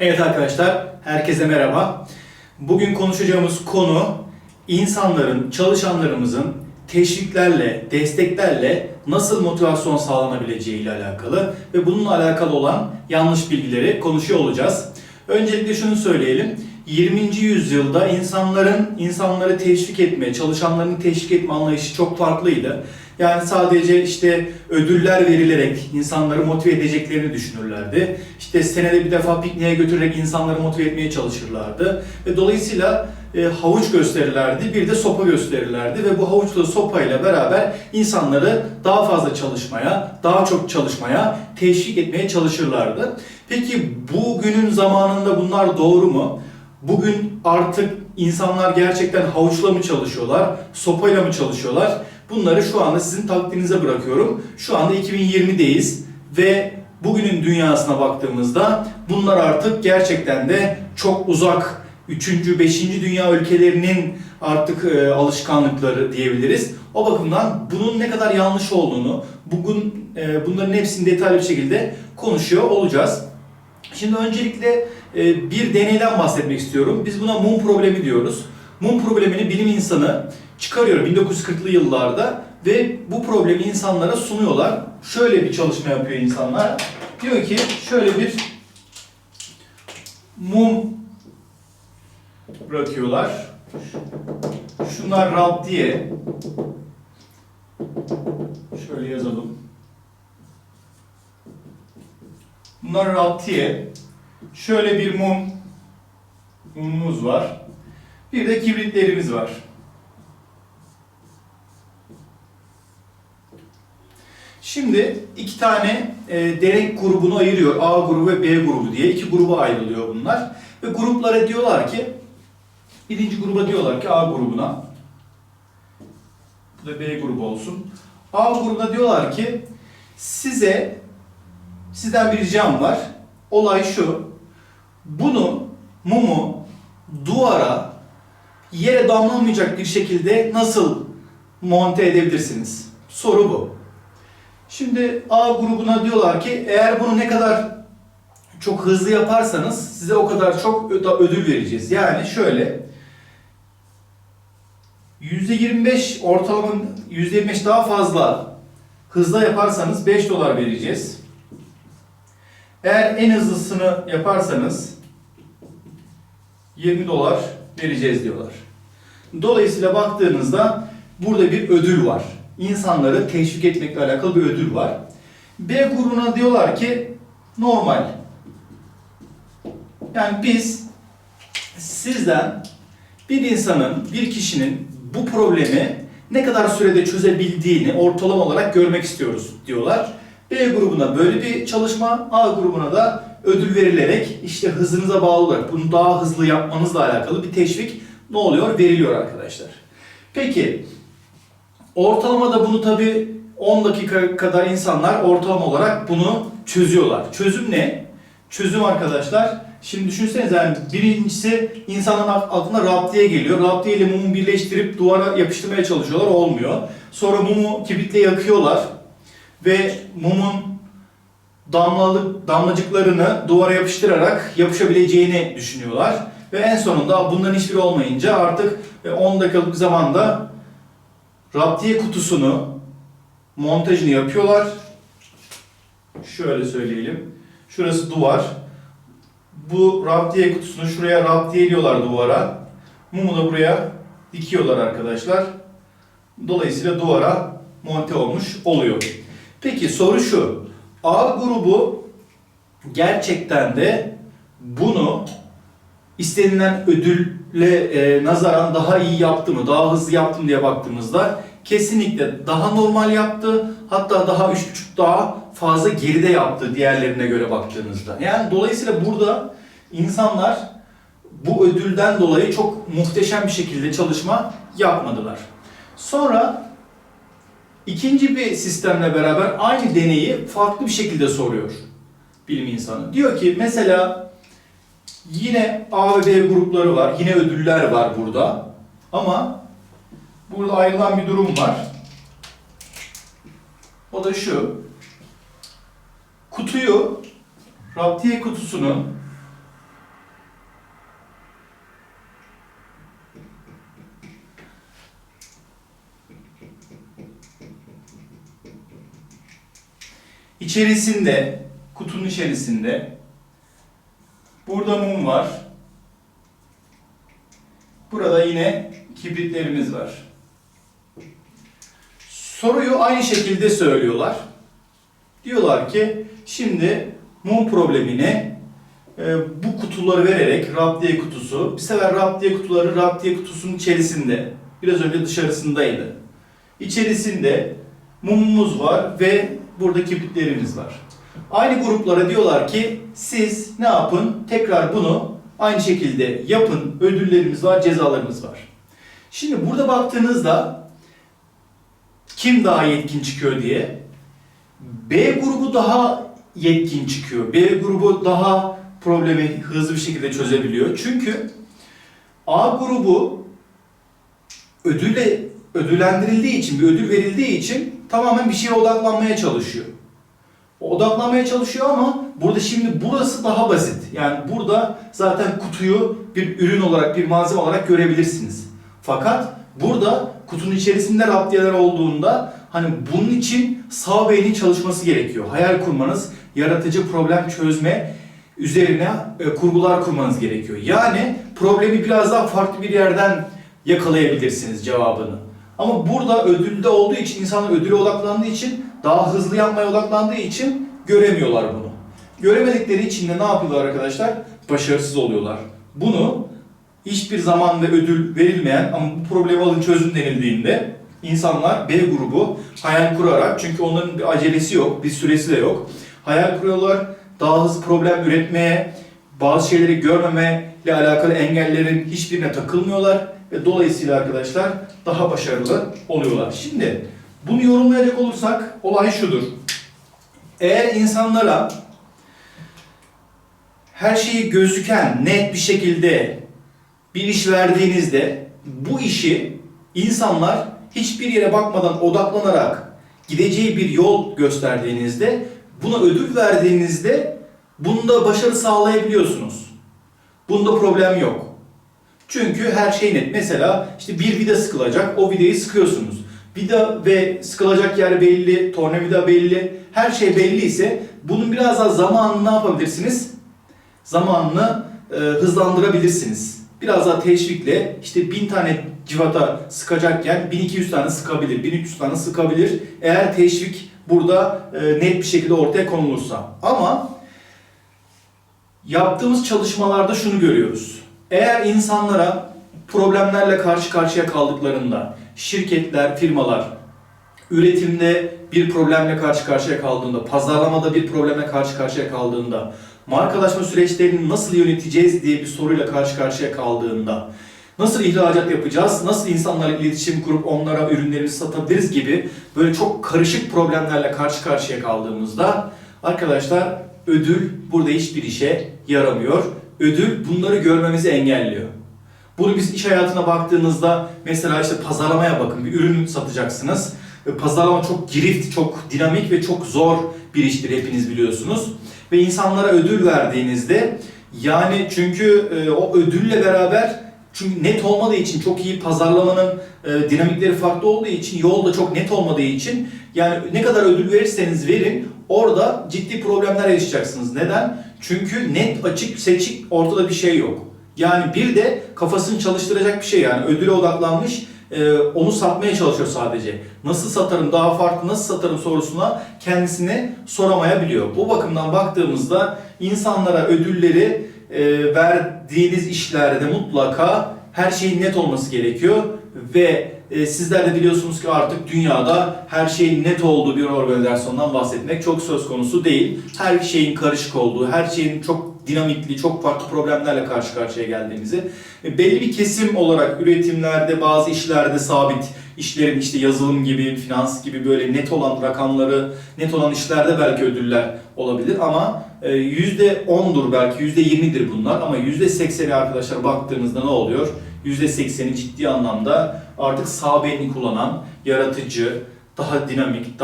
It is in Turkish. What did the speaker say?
Evet arkadaşlar, herkese merhaba. Bugün konuşacağımız konu insanların, çalışanlarımızın teşviklerle, desteklerle nasıl motivasyon sağlanabileceği ile alakalı ve bununla alakalı olan yanlış bilgileri konuşuyor olacağız. Öncelikle şunu söyleyelim. 20. yüzyılda insanların insanları teşvik etme, çalışanlarını teşvik etme anlayışı çok farklıydı. Yani sadece işte ödüller verilerek insanları motive edeceklerini düşünürlerdi. İşte senede bir defa pikniğe götürerek insanları motive etmeye çalışırlardı. Ve dolayısıyla e, havuç gösterirlerdi, bir de sopa gösterirlerdi ve bu havuçla sopayla beraber insanları daha fazla çalışmaya, daha çok çalışmaya teşvik etmeye çalışırlardı. Peki bugünün zamanında bunlar doğru mu? Bugün artık insanlar gerçekten havuçla mı çalışıyorlar, sopayla mı çalışıyorlar? Bunları şu anda sizin takdirinize bırakıyorum. Şu anda 2020'deyiz ve bugünün dünyasına baktığımızda bunlar artık gerçekten de çok uzak 3. 5. dünya ülkelerinin artık e, alışkanlıkları diyebiliriz. O bakımdan bunun ne kadar yanlış olduğunu, bugün e, bunların hepsini detaylı bir şekilde konuşuyor olacağız. Şimdi öncelikle e, bir deneyden bahsetmek istiyorum. Biz buna mum problemi diyoruz. Mum problemini bilim insanı çıkarıyor 1940'lı yıllarda ve bu problemi insanlara sunuyorlar. Şöyle bir çalışma yapıyor insanlar. Diyor ki şöyle bir mum bırakıyorlar. Şunlar rab diye. Şöyle yazalım. Bunlar raptiye. Şöyle bir mum mumumuz var. Bir de kibritlerimiz var. Şimdi iki tane e, derek grubunu ayırıyor. A grubu ve B grubu diye. iki gruba ayrılıyor bunlar. Ve gruplara diyorlar ki birinci gruba diyorlar ki A grubuna bu da B grubu olsun. A grubuna diyorlar ki size sizden bir ricam var. Olay şu. Bunu mumu duvara yere damlamayacak bir şekilde nasıl monte edebilirsiniz? Soru bu. Şimdi A grubuna diyorlar ki eğer bunu ne kadar çok hızlı yaparsanız size o kadar çok ödül vereceğiz. Yani şöyle %25 ortalama %25 daha fazla hızla yaparsanız 5 dolar vereceğiz. Eğer en hızlısını yaparsanız 20 dolar vereceğiz diyorlar. Dolayısıyla baktığınızda burada bir ödül var. İnsanları teşvik etmekle alakalı bir ödül var. B grubuna diyorlar ki normal. Yani biz sizden bir insanın, bir kişinin bu problemi ne kadar sürede çözebildiğini ortalama olarak görmek istiyoruz diyorlar. B grubuna böyle bir çalışma, A grubuna da ödül verilerek işte hızınıza bağlı olarak bunu daha hızlı yapmanızla alakalı bir teşvik ne oluyor? Veriliyor arkadaşlar. Peki ortalamada bunu tabi 10 dakika kadar insanlar ortalama olarak bunu çözüyorlar. Çözüm ne? Çözüm arkadaşlar Şimdi düşünsenize yani birincisi insanın aklına raptiye geliyor. Raptiye ile mumu birleştirip duvara yapıştırmaya çalışıyorlar. Olmuyor. Sonra mumu kibritle yakıyorlar ve mumun damlalık damlacıklarını duvara yapıştırarak yapışabileceğini düşünüyorlar. Ve en sonunda bunların hiçbiri olmayınca artık 10 dakikalık zamanda raptiye kutusunu montajını yapıyorlar. Şöyle söyleyelim. Şurası duvar. Bu raptiye kutusunu şuraya raptiyeliyorlar duvara. Mumu da buraya dikiyorlar arkadaşlar. Dolayısıyla duvara monte olmuş oluyor. Peki soru şu. A grubu gerçekten de bunu istenilen ödülle e, nazaran daha iyi yaptı mı, daha hızlı yaptı mı diye baktığımızda kesinlikle daha normal yaptı. Hatta daha 3.5 daha fazla geride yaptı diğerlerine göre baktığınızda. Yani dolayısıyla burada insanlar bu ödülden dolayı çok muhteşem bir şekilde çalışma yapmadılar. Sonra İkinci bir sistemle beraber aynı deneyi farklı bir şekilde soruyor bilim insanı. Diyor ki mesela Yine A ve B grupları var. Yine ödüller var burada. Ama burada ayrılan bir durum var. O da şu. Kutuyu, raptiye kutusunu içerisinde, kutunun içerisinde burada mum var. Burada yine kibritlerimiz var. Soruyu aynı şekilde söylüyorlar. Diyorlar ki şimdi mum problemini e, bu kutuları vererek raptiye kutusu, bir sefer raptiye kutuları raptiye kutusunun içerisinde, biraz önce dışarısındaydı. İçerisinde mumumuz var ve burada kibritlerimiz var. Aynı gruplara diyorlar ki siz ne yapın? Tekrar bunu aynı şekilde yapın. Ödüllerimiz var, cezalarımız var. Şimdi burada baktığınızda kim daha yetkin çıkıyor diye B grubu daha yetkin çıkıyor. B grubu daha problemi hızlı bir şekilde çözebiliyor. Çünkü A grubu ödülle ödüllendirildiği için, bir ödül verildiği için tamamen bir şeye odaklanmaya çalışıyor. Odaklanmaya çalışıyor ama burada şimdi burası daha basit. Yani burada zaten kutuyu bir ürün olarak, bir malzeme olarak görebilirsiniz. Fakat burada kutunun içerisinde raptiyeler olduğunda hani bunun için sağ beynin çalışması gerekiyor. Hayal kurmanız, yaratıcı problem çözme üzerine e, kurgular kurmanız gerekiyor. Yani problemi biraz daha farklı bir yerden yakalayabilirsiniz cevabını. Ama burada ödülde olduğu için, insanlar ödüle odaklandığı için, daha hızlı yapmaya odaklandığı için göremiyorlar bunu. Göremedikleri için de ne yapıyorlar arkadaşlar? Başarısız oluyorlar. Bunu hiçbir zaman ve ödül verilmeyen ama bu problemi alın çözün denildiğinde insanlar B grubu hayal kurarak çünkü onların bir acelesi yok, bir süresi de yok. Hayal kuruyorlar, daha hızlı problem üretmeye, bazı şeyleri görmemeyle alakalı engellerin hiçbirine takılmıyorlar ve dolayısıyla arkadaşlar daha başarılı oluyorlar. Şimdi bunu yorumlayacak olursak olay şudur. Eğer insanlara her şeyi gözüken net bir şekilde bir iş verdiğinizde bu işi insanlar hiçbir yere bakmadan odaklanarak gideceği bir yol gösterdiğinizde buna ödül verdiğinizde bunda başarı sağlayabiliyorsunuz. Bunda problem yok. Çünkü her şey net. Mesela işte bir vida sıkılacak, o vidayı sıkıyorsunuz. Vida ve sıkılacak yer belli, tornavida belli, her şey belli ise bunun biraz daha zamanını ne yapabilirsiniz? Zamanını e, hızlandırabilirsiniz. Biraz daha teşvikle işte 1000 tane civata sıkacakken 1200 tane sıkabilir, 1300 tane sıkabilir. Eğer teşvik burada e, net bir şekilde ortaya konulursa. Ama yaptığımız çalışmalarda şunu görüyoruz. Eğer insanlara problemlerle karşı karşıya kaldıklarında şirketler, firmalar üretimde bir problemle karşı karşıya kaldığında, pazarlamada bir problemle karşı karşıya kaldığında, markalaşma süreçlerini nasıl yöneteceğiz diye bir soruyla karşı karşıya kaldığında, nasıl ihracat yapacağız, nasıl insanlarla iletişim kurup onlara ürünlerimizi satabiliriz gibi böyle çok karışık problemlerle karşı karşıya kaldığımızda arkadaşlar ödül burada hiçbir işe yaramıyor. Ödül bunları görmemizi engelliyor. Bunu biz iş hayatına baktığınızda mesela işte pazarlamaya bakın. Bir ürün satacaksınız. Pazarlama çok girift, çok dinamik ve çok zor bir iştir hepiniz biliyorsunuz. Ve insanlara ödül verdiğinizde yani çünkü e, o ödülle beraber çünkü net olmadığı için çok iyi pazarlamanın e, dinamikleri farklı olduğu için yol da çok net olmadığı için yani ne kadar ödül verirseniz verin orada ciddi problemler yaşayacaksınız. Neden? Çünkü net açık seçik ortada bir şey yok. Yani bir de kafasını çalıştıracak bir şey yani ödüle odaklanmış e, onu satmaya çalışıyor sadece. Nasıl satarım daha farklı nasıl satarım sorusuna kendisini soramayabiliyor. Bu bakımdan baktığımızda insanlara ödülleri e, verdiğiniz işlerde mutlaka her şeyin net olması gerekiyor ve e, sizler de biliyorsunuz ki artık dünyada her şeyin net olduğu bir organizasyondan bahsetmek çok söz konusu değil. Her şeyin karışık olduğu, her şeyin çok dinamikli, çok farklı problemlerle karşı karşıya geldiğimizi, e, belli bir kesim olarak üretimlerde, bazı işlerde sabit işlerin işte yazılım gibi, finans gibi böyle net olan rakamları, net olan işlerde belki ödüller olabilir ama e, %10'dur belki, %20'dir bunlar ama %80'i arkadaşlar baktığınızda ne oluyor? %80'i ciddi anlamda artık sağ beyni kullanan, yaratıcı, daha dinamik,